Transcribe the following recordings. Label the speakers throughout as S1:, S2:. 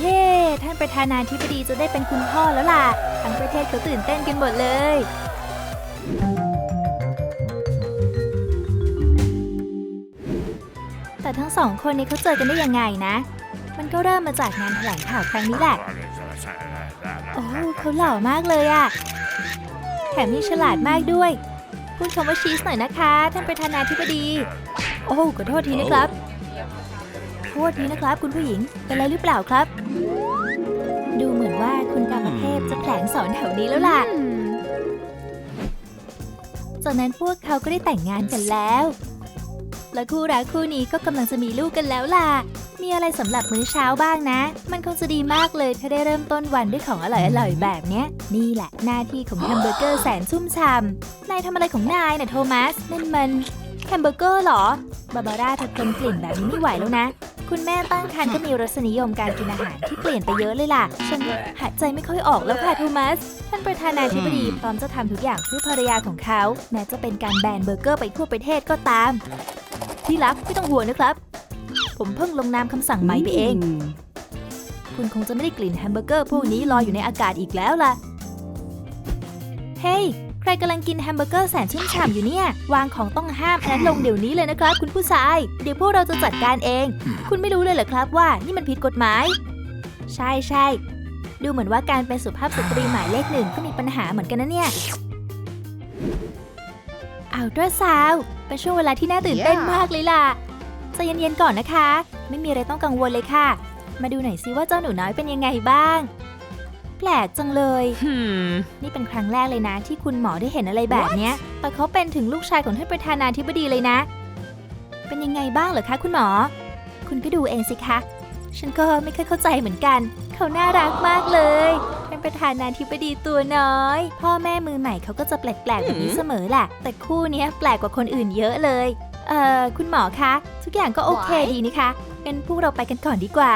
S1: เย้ท่านประธานาธิบดีจะได้เป็นคุณพ่อแล้วล่ะ ทั้งประเทศเขาตื่นเต้นกันหมดเลย แต่ทั้งสองคนนี้เขาเจอกันได้ยังไงนะ มันก็เริ่มมาจากงานแถลงข่าวครั้งนี้แหละ โอ้เขาหล่อมากเลยอะแถมยังฉลาดมากด้วย พูดคำว่าชีสหน่อยนะคะ ท่านประธานาธิบดี โอ้ขอโทษทีนะครับ ทษทีนะครับ คุณผู้หญิง เป็นอะไรหรือเปล่าครับ ดูเหมือนว่าคุณกามเทพจะแผลงสอนแถวนี้แล้วล่ะ จากนั้นพวกเขาก็ได้แต่งงานกันแล้ว และคู่รักคู่นี้ก็กำลังจะมีลูกกันแล้วล่ะ มีอะไรสำหรับมื้อเช้าบ้างนะ มันคงจะดีมากเลยถ้าได้เริ่มต้นวันด้วยของอร่อยๆแบบเนี้ย นี่แหละหน้าที่ของแฮมเบอร์เกอร์แสนชุ่มฉ่ำนายทำอะไรของนายน่ะโทมัสนั่นมันแฮมเบอร์เกอร์เหรอ บาบาร่าเธอทนกลิ่นแบบนี้ไม่ไหวแล้วนะ คุณแม่ตั้งครรภ์ก็มีรสนิยมการกินอาหารที่เปลี่ยนไปเยอะเลยล่ะ ฉันหายใจไม่ค่อยออกแล้วค่ะโทมัส ท่านประธานาธิบดีพร้อมจะทำทุกอย่างเพื่อภรรยาของเขา แม้จะเป็นการแบนเบอร์เกอร์ไปทั่วประเทศก็ตาม ที่รักไม่ต้องห่วงนะครับ ผมเพิ่งลงนามคำสั่งใหม่ไปเอง คุณคงจะไม่ได้กลิ่นแฮมเบอร์เกอร์พวกนี้ลอยอยู่ในอากาศอีกแล้วล่ะ เฮ้ยใค รกำลังกินแฮมเบอร์เกอร์แสนชุ่มฉ่ำอยู่เนี่ย วางของต้องห้ามอันนั้นลงเดี๋ยวนี้เลยนะครับ คุณผู้ชาย เดี๋ยวพวกเราจะจัดการเอง คุณไม่รู้เลยเหรอครับว่านี่มันผิดกฎหมาย ใช่ใช่ดูเหมือนว่าการเป็นสุภาพสตรีหมายเลขหนึ่งก็มีปัญหาเหมือนกันนะเนี่ยอัลตราซาวเป็นช่วงเวลาที่น่าตื่นเต้นมากเลยล่ะใจเย็นๆก่อนนะคะ ไม่มีอะไรต้องกังวลเลยค่ะ มาดูหน่อยซิว่าเจ้าหนูน้อยเป็นยังไงบ้าง แปลกจังเลย
S2: Hmm.
S1: นี่เป็นครั้งแรกเลยนะ ที่คุณหมอได้เห็นอะไรแบบเนี้ย แต่เขาเป็นถึงลูกชายของท่านประธานาธิบดีเลยนะ เป็นยังไงบ้างเหรอคะคุณหมอ คุณก็ดูเองสิคะ ฉันก็ไม่เคอยเข้าใจเหมือนกัน เขาน่ารักมากเลย ท่านประธานาธิบดีตัวน้อย พ่อแม่มือใหม่เขาก็จะแปลกๆแบบนี้เสมอแหละ แต่คู่เนี้ยแปลกกว่าคนอื่นเยอะเลย เอ่อ คุณหมอคะ ทุกอย่างก็โอเคดีนี่คะงั้นพวกเราไปกันก่อนดีกว่า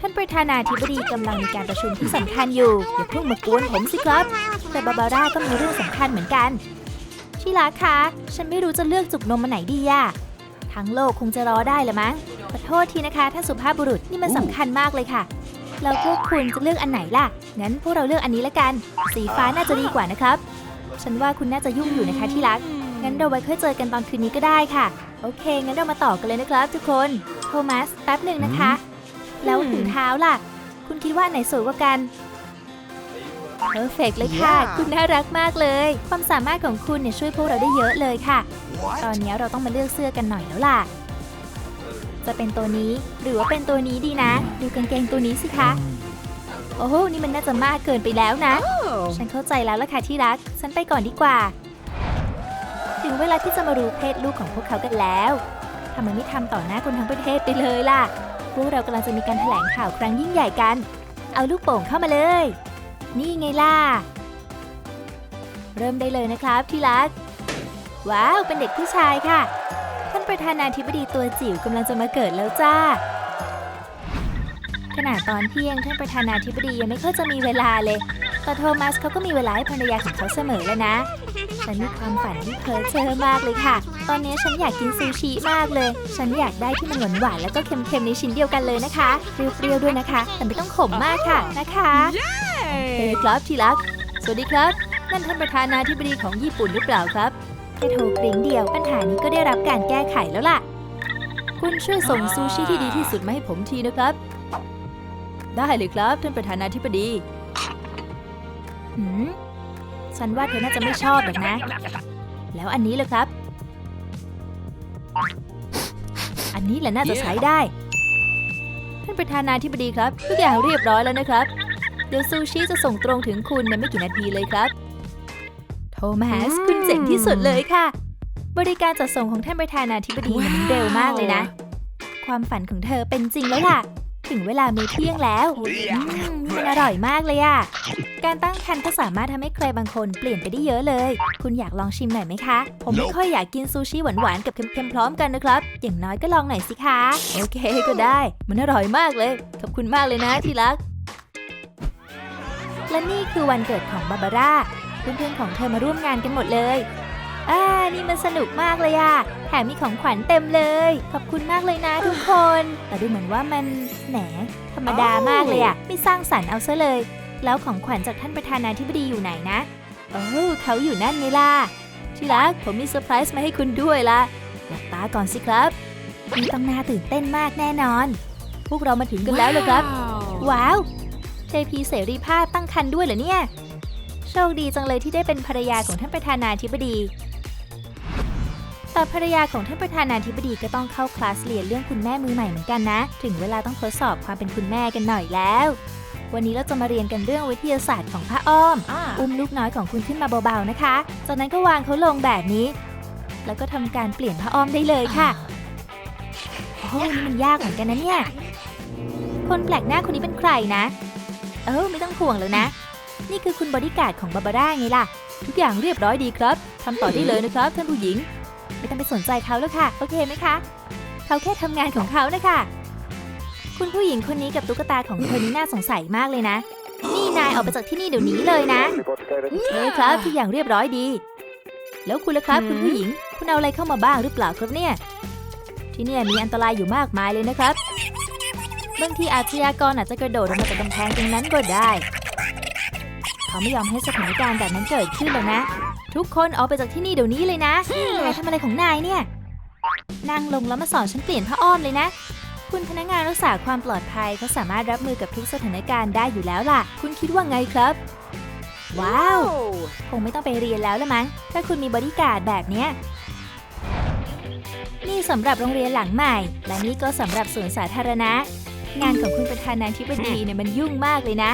S1: ท่านประธานาธิบดีกำลังมีการประชุมที่สำคัญอยู่ อย่าเพิ่งมากวนผมสิครับ แต่บาบาร่าก็มีเรื่องสำคัญเหมือนกันชิลาคะ ฉันไม่รู้จะเลือกจุกนมมาไหนดีอะทั้งโลกคงจะรอได้ละมั้ง ขอโทษทีนะคะท่านสุภาพบุรุษนี่มันสำคัญมากเลยค่ะ แล้วพวกคุณจะเลือกอันไหนล่ะ งั้นพวกเราเลือกอันนี้ละกัน สีฟ้าน่าจะดีกว่านะครับ ฉันว่าคุณน่าจะยุ่งอยู่นะคะที่รัก งั้นเราไว้ค่อยเจอกันตอนคืนนี้ก็ได้ค่ะ โอเค งั้นเรามาต่อกันเลยนะครับ ทุกคน โทมัส แป๊บหนึ่งนะคะ แล้วถุงเท้าล่ะ คุณคิดว่าอันไหนสวยกว่ากันเพอร์เฟกเลยค่ะ
S2: Yeah
S1: คุณน่ารักมากเลย ความสามารถของคุณเนี่ยช่วยพวกเราได้เยอะเลยค่ะตอนนี้เราต้องมาเลือกเสื้อกันหน่อยแล้วล่ะ จะเป็นตัวนี้หรือว่าเป็นตัวนี้ดีนะ ดูกางเกงตัวนี้สิคะ โอ้โห นี่มันน่าจะมากเกินไปแล้วนะ
S2: Oh.
S1: ฉันเข้าใจแล้วล่ะค่ะที่รัก ฉันไปก่อนดีกว่า ถึงเวลาที่จะมารู้เพศลูกของพวกเขากันแล้วทำไมไม่ทำต่อหน้าคนทั้งประเทศไปเลยล่ะ พวกเรากำลังจะมีการแถลงข่าวครั้งยิ่งใหญ่กัน เอาลูกโป่งเข้ามาเลย นี่ไงล่ะ เริ่มได้เลยนะครับที่รัก ว้าว เป็นเด็กผู้ชายค่ะ ท่านประธานาธิบดีตัวจิ๋วกำลังจะมาเกิดแล้วจ้า ขณะตอนเที่ยงท่านประธานาธิบดียังไม่ค่อยจะมีเวลาเลย แต่โทมัสเขาก็มีเวลาให้ภรรยาของเขาเสมอแล้วนะ ฉันมีความฝันที่เพ้อเจ้อมากเลยค่ะ ตอนนี้ฉันอยากกินซูชิมากเลย ฉันอยากได้ที่มันหวานหวานๆแล้วก็เค็มๆในชิ้นเดียวกันเลยนะคะเปรี้ยวๆด้วยนะคะ แต่ไม่ต้องขมมากค่ะนะคะเฮ้ย
S2: Yay!
S1: ครับที่รัก สวัสดีครับ นั่นท่านประธานาธิบดีของญี่ปุ่นหรือเปล่าครับแค่โทรกริ่งเดียวปัญหานี้ก็ได้รับการแก้ไขแล้วล่ะ คุณช่วยส่งซูชิที่ดีที่สุดมาให้ผมทีนะครับ ได้เลยครับท่านประธานาธิบดี หืม ฉันว่าเธอน่าจะไม่ชอบหรอกนะ แล้วอันนี้เลยครับ อันนี้แหละน่าจะใช้ได้ ท่านประธานาธิบดีครับ ทุกอย่างเรียบร้อยแล้วนะครับ เดี๋ยวซูชิจะส่งตรงถึงคุณในไม่กี่นาทีเลยครับ โทมัสคุณเจ๋งที่สุดเลยค่ะ บริการจัดส่งของท่านประธานาธิบดีเนี่ยมันเร็วมากเลยนะ ความฝันของเธอเป็นจริงแล้วล่ะ ถึงเวลามื้อเที่ยงแล้วอืมนี่มันอร่อยมากเลยอะ การตั้งครรภ์ก็สามารถทำให้ใครบางคนเปลี่ยนไปได้เยอะเลย คุณอยากลองชิมหน่อยไหมคะ ผมไม่
S3: Nope
S1: ค่อยอยากกินซูชิหวานๆกับเค็มๆพร้อมกันนะครับ อย่างน้อยก็ลองหน่อยสิคะ โอเคก็ได้ มันอร่อยมากเลย ขอบคุณมากเลยนะที่รัก และนี่คือวันเกิดของบาบาร่า เพื่อนๆของเธอมาร่วมงานกันหมดเลยอ่านี่มันสนุกมากเลยอะแถมมีของขวัญเต็มเลย ขอบคุณมากเลยนะทุกคน แต่ดูเหมือนว่ามันแหนธรรมดามากเลยอะไม่สร้างสรรค์เอาซะเลย แล้วของขวัญจากท่านประธานาธิบดีอยู่ไหนนะโอ้เขาอยู่นั่นไงล่ะ ที่รักผมมีเซอร์ไพรส์มาให้คุณด้วยล่ะหลับตาก่อนสิครับนี่ต้องน่าตื่นเต้นมากแน่นอน พวกเรามาถึงกันแล้วเลยครับ ว้าวเทพีเสรีภาพตั้งครรภ์ด้วยเหรอเนี่ย โชคดีจังเลยที่ได้เป็นภรรยาของท่านประธานาธิบดี แต่ภรรยาของท่านประธานาธิบดีก็ต้องเข้าคลาสเรียนเรื่องคุณแม่มือใหม่เหมือนกันนะ ถึงเวลาต้องทดสอบความเป็นคุณแม่กันหน่อยแล้ว วันนี้เราจะมาเรียนกันเรื่องวิทยาศาสตร์ของผ้าอ้อม อุ้มลูกน้อยของคุณขึ้นมาเบาๆนะคะ จากนั้นก็วางเขาลงแบบนี้ แล้วก็ทำการเปลี่ยนผ้าอ้อมได้เลยค่ะ โอ้นี่มันยากเหมือนกันนะเนี่ย คนแปลกหน้าคนนี้เป็นใครนะ เออไม่ต้องห่วงแล้วนะ นี่คือคุณบอดี้การ์ดของบาบาร่าไงล่ะ ทุกอย่างเรียบร้อยดีครับทำต่อได้เลยนะครับท่านผู้หญิง ไม่ต้องไปสนใจเขาแล้วค่ะ โอเคไหมคะ เขาแค่ทำงานของเขานะคะ คุณผู้หญิงคนนี้กับตุ๊กตาของเธอนี่น่าสงสัยมากเลยนะ นี่นายออกไปจากที่นี่เดี๋ยวนี้เลยนะเออครับทุกอย่างเรียบร้อยดี แล้วคุณล่ะครับคุณผู้หญิง คุณเอาอะไรเข้ามาบ้างหรือเปล่าครับเนี่ย ที่เนี่ยมีอันตรายอยู่มากมายเลยนะครับ บางทีอาชญากรอาจจะกระโดดลงมาจากกำแพงตรงนั้นก็ได้ เขาไม่ยอมให้สถานการณ์แบบนั้นเกิดขึ้นหรอกนะ ทุกคนออกไปจากที่นี่เดี๋ยวนี้เลยนะนายทำอะไรของนายเนี่ย นั่งลงแล้วมาสอนฉันเปลี่ยนผ้าอ้อมเลยนะ คุณพนักงานรักษาความปลอดภัยเขาสามารถรับมือกับทุกสถานการณ์ได้อยู่แล้วล่ะ คุณคิดว่าไงครับ ว้าว คงไม่ต้องไปเรียนแล้วละมั้ง ถ้าคุณมีบริการดแบบเนี้ย นี่สำหรับโรงเรียนหลังใหม่ และนี่ก็สำหรับสวนสาธารณะ งานของคุณประธานาธิบดีเนี่ยมันยุ่งมากเลยนะ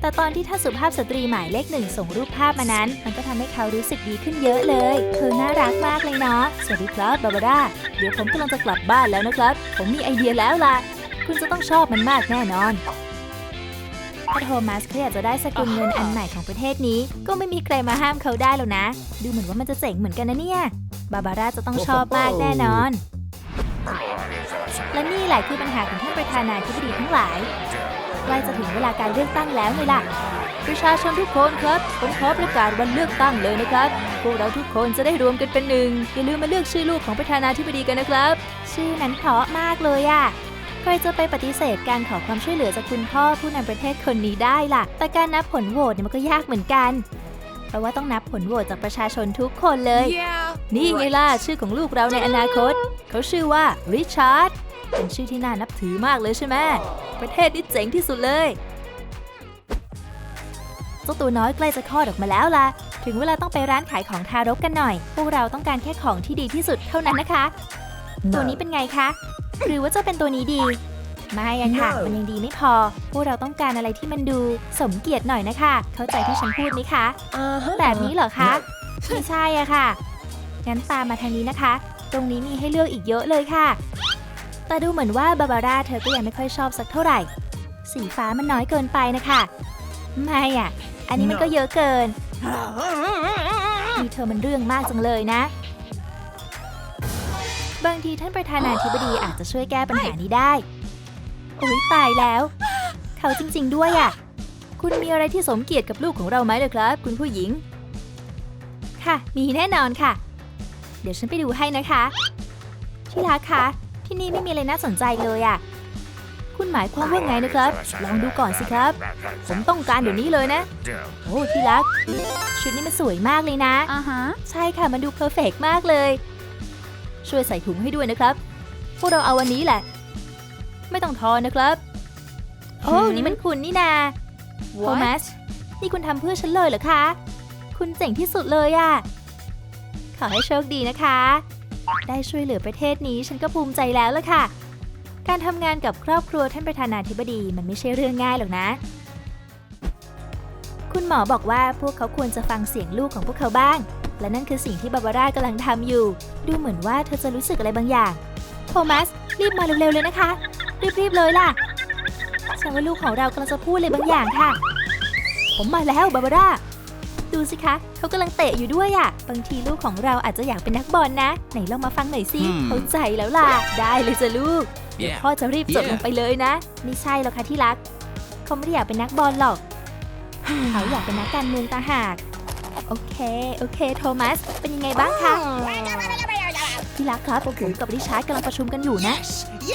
S1: แต่ตอนที่ท่านสุภาพสตรีหมายเลขหนึ่งส่งรูปภาพมานั้น มันก็ทำให้เขารู้สึกดีขึ้นเยอะเลย เธอน่ารักมากเลยเนาะ สวัสดีครับบาบาร่า เดี๋ยวผมกำลังจะกลับบ้านแล้วนะครับ ผมมีไอเดียแล้วล่ะ คุณจะต้องชอบมันมากแน่นอนถ้าโทมัสเขาอยากจะได้สกุลเงินอันใหม่ของประเทศนี้ ก็ไม่มีใครมาห้ามเขาได้หรอกนะ ดูเหมือนว่ามันจะเจ๋งเหมือนกันนะเนี่ย บาบาร่าจะต้องชอบมากแน่นอน และนี่แหละคือปัญหาของท่านประธานาธิบดีทั้งหลาย ใกล้จะถึงเวลาการเลือกตั้งแล้วเลยล่ะ ประชาชนทุกคนครับ ผมขอประกาศวันเลือกตั้งเลยนะครับ พวกเราทุกคนจะได้รวมกันเป็นหนึ่ง อย่าลืมมาเลือกชื่อลูกของประธานาธิบดีกันนะครับ ชื่อนั้นเพราะมากเลยอะใครจะไปปฏิเสธการขอความช่วยเหลือจากคุณพ่อผู้นำประเทศคนนี้ได้ล่ะ แต่การนับผลโหวตเนี่ยมันก็ยากเหมือนกัน เพราะว่าต้องนับผลโหวตจากประชาชนทุกคนเลยนี่ไงล่ะ ชื่อของลูกเราในอนาคต เขาชื่อว่าริชาร์ด เป็นชื่อที่น่านับถือมากเลยใช่ไหมประเทศนี้เจ๋งที่สุดเลยเจ้าตัวน้อยใกล้จะคลอดออกมาแล้วล่ะ ถึงเวลาต้องไปร้านขายของทารกกันหน่อย พวกเราต้องการแค่ของที่ดีที่สุดเท่านั้นนะคะ ตัวนี้เป็นไงคะ หรือว่าจะเป็นตัวนี้ดี ไม่อะค่ะ มันยังดีไม่พอ พวกเราต้องการอะไรที่มันดูสมเกียรติหน่อยนะคะ เข้าใจที่ฉันพูดไหมคะ แบบนี้เหรอคะ ไม่ใช่อะค่ะ งั้นตามมาทางนี้นะคะ ตรงนี้มีให้เลือกอีกเยอะเลยค่ะ แต่ดูเหมือนว่าบาบาร่าเธอก็ยังไม่ค่อยชอบสักเท่าไหร่ สีฟ้ามันน้อยเกินไปนะคะไม่อะอันนี้มันก็เยอะเกินมีเธอมันเรื่องมากจังเลยนะ บางทีท่านประธานาธิบดีอาจจะช่วยแก้ปัญหานี้ได้ โอ้ยตายแล้ว เขาจริง ๆ ด้วยอะคุณมีอะไรที่สมเกียรติกับลูกของเราไหมเลยครับ คุณผู้หญิง ค่ะ มีแน่นอนค่ะ เดี๋ยวฉันไปดูให้นะคะที่รักคะ ที่นี่ไม่มีอะไรน่าสนใจเลยอะคุณหมายความว่าไงนะครับ ลองดูก่อนสิครับ ผมต้องการเดี๋ยวนี้เลยนะ โอ้ที่รัก ชุดนี้มันสวยมากเลยนะ
S2: อ่าฮะ
S1: ใช่ค่ะ มันดูเพอร์เฟกมากเลย ช่วยใส่ถุงให้ด้วยนะครับ พวกเราเอาวันนี้แหละ ไม่ต้องทอนนะครับ โอ้ นี่มันคุณนี่นาโทมัส นี่คุณทำเพื่อฉันเลยเหรอคะ คุณเจ๋งที่สุดเลยอะขอให้โชคดีนะคะ ได้ช่วยเหลือประเทศนี้ฉันก็ภูมิใจแล้วล่ะค่ะ การทำงานกับครอบครัวท่านประธานาธิบดีมันไม่ใช่เรื่องง่ายหรอกนะ คุณหมอบอกว่าพวกเขาควรจะฟังเสียงลูกของพวกเขาบ้าง และนั่นคือสิ่งที่บาบาร่ากำลังทำอยู่ ดูเหมือนว่าเธอจะรู้สึกอะไรบางอย่าง โทมัส รีบมาเร็วๆเลยนะคะ รีบๆเลยล่ะ ฉันว่าลูกของเรากำลังจะพูดอะไรบางอย่างค่ะ ผมมาแล้วบาบาร่า ดูสิคะเขากำลังเตะอยู่ด้วยอะ่ะ บางทีลูกของเราอาจจะอยากเป็นนักบอลนะ ไหนลองมาฟังหน่อยสิ
S3: อืม
S1: เข้าใจแล้วล่ะ ได้เลยจ้ะลูก เดี๋ยว
S3: Yeah.
S1: พ่อจะรีบจด
S3: Yeah.
S1: ลงไปเลยนะ ไม่ใช่หรอกค่ะที่รัก เขาไม่ได้อยากเป็นนักบอลหรอก เขาอยากเป็นนักการเมืองต่างหาก โอเค โอเค โทมัส เป็นยังไงบ้างคะ ที่รักครับ ผมกับริชาร์ดกำลังประชุมกันอยู่นะ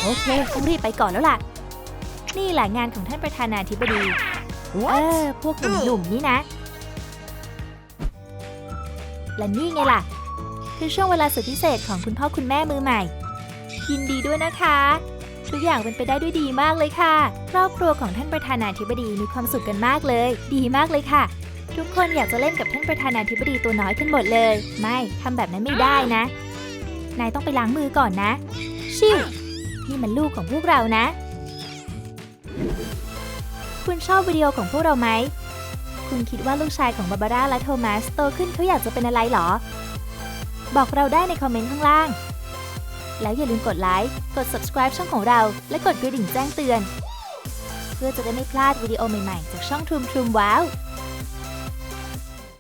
S1: โอเคต้องรีบไปก่อนแล้วล่ะ นี่แหละงานของท่านประธานาธิบดี เออ พวกหนุ่มๆนี่นะ และนี่ไงล่ะ คือช่วงเวลาสุดพิเศษของคุณพ่อคุณแม่มือใหม่ ยินดีด้วยนะคะ ทุกอย่างเป็นไปได้ด้วยดีมากเลยค่ะ ครอบครัวของท่านประธานาธิบดีมีความสุขกันมากเลย ดีมากเลยค่ะ ทุกคนอยากจะเล่นกับท่านประธานาธิบดีตัวน้อยกันหมดเลย ไม่ทำแบบนั้นไม่ได้นะ นายต้องไปล้างมือก่อนนะ ชิวนี่มันลูกของพวกเรานะ คุณชอบวิดีโอของพวกเราไหม คุณคิดว่าลูกชายของบาบาร่าและโทมัสโตขึ้นเขาอยากจะเป็นอะไรหรอ บอกเราได้ในคอมเมนต์ข้างล่าง แล้วอย่าลืมกดไลค์ กด subscribe ช่องของเรา และกดกระดิ่งแจ้งเตือน เพื่อจะได้ไม่พลาดวิดีโอใหม่ๆ จากช่องทูมทูมว้าว